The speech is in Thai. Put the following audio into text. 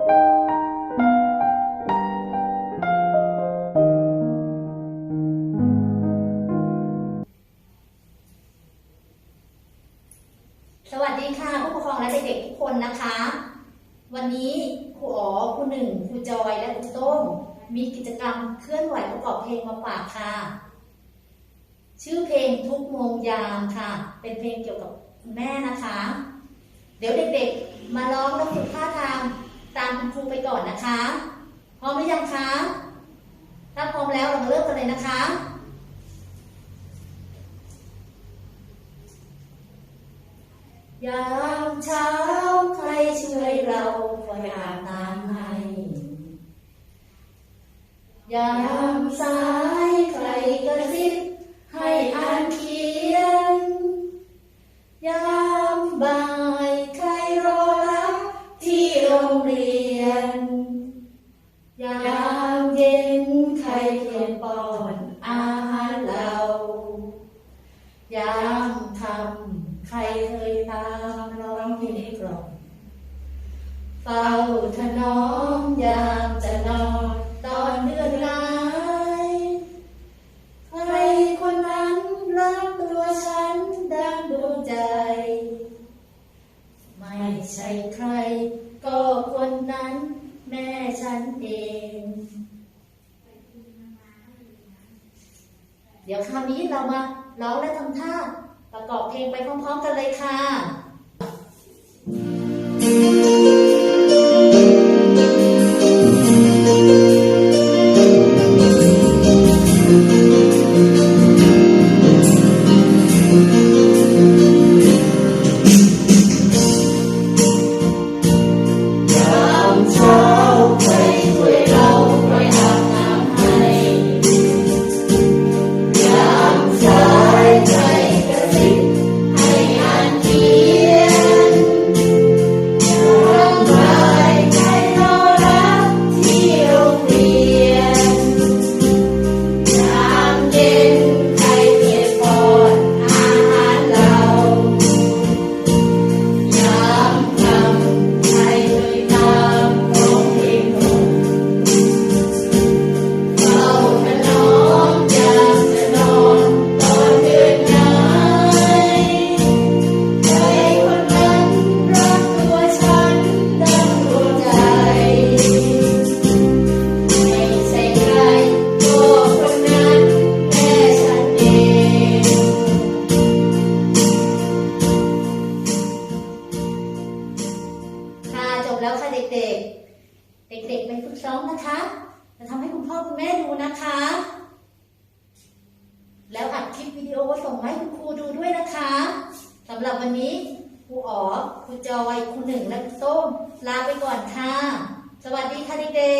สวัสดีค่ะผู้ปกครองและเด็กๆทุกคนนะคะ วันนี้ครูอ๋อครูหนึ่งครูจอยและครูโต้งมีกิจกรรมเคลื่อนไหวประกอบเพลงมาฝากค่ะ ชื่อเพลงทุกโมงยามค่ะ เป็นเพลงเกี่ยวกับแม่นะคะ เดี๋ยวเด็กๆ มาร้องและฝึกท่าทางามคุณครูไปก่อนนะคะ พร้อมหรือยังคะ ถ้าพร้อมแล้วเรามาเริ่มกันเลยนะคะยามเช้าใครช่วยเราคอยอาบน้ำให้ยามสายใครกระซิบให้อ่านเขี ยามเย็นใครเพียนป้อนอาหารเรายามทำใครเคยตามร้องเพลงกล่อมเฝ้าถนอมยามจะนอนตอนเดือนร้ายใครคนนั้นรักตัวฉันดังดวงใจ ไม่ใช่ใครก็คนนั้น แม่ฉันเอง เดี๋ยวคราวนี้เรามาร้องและทำท่าประกอบเพลงไปพร้อมๆกันเลยค่ะ แล้วค่ะเด็กๆ เด็กๆไปฝึกซ้อมนะคะจะทำให้คุณพ่อคุณแม่ดูนะคะ แล้วอัดคลิปวิดีโอส่งมาให้คุณครูดูด้วยนะคะสำหรับวันนี้ครูอ๋อครูจอยครูหนึ่งและครูส้มลาไปก่อนค่ะ สวัสดีค่ะเด็ก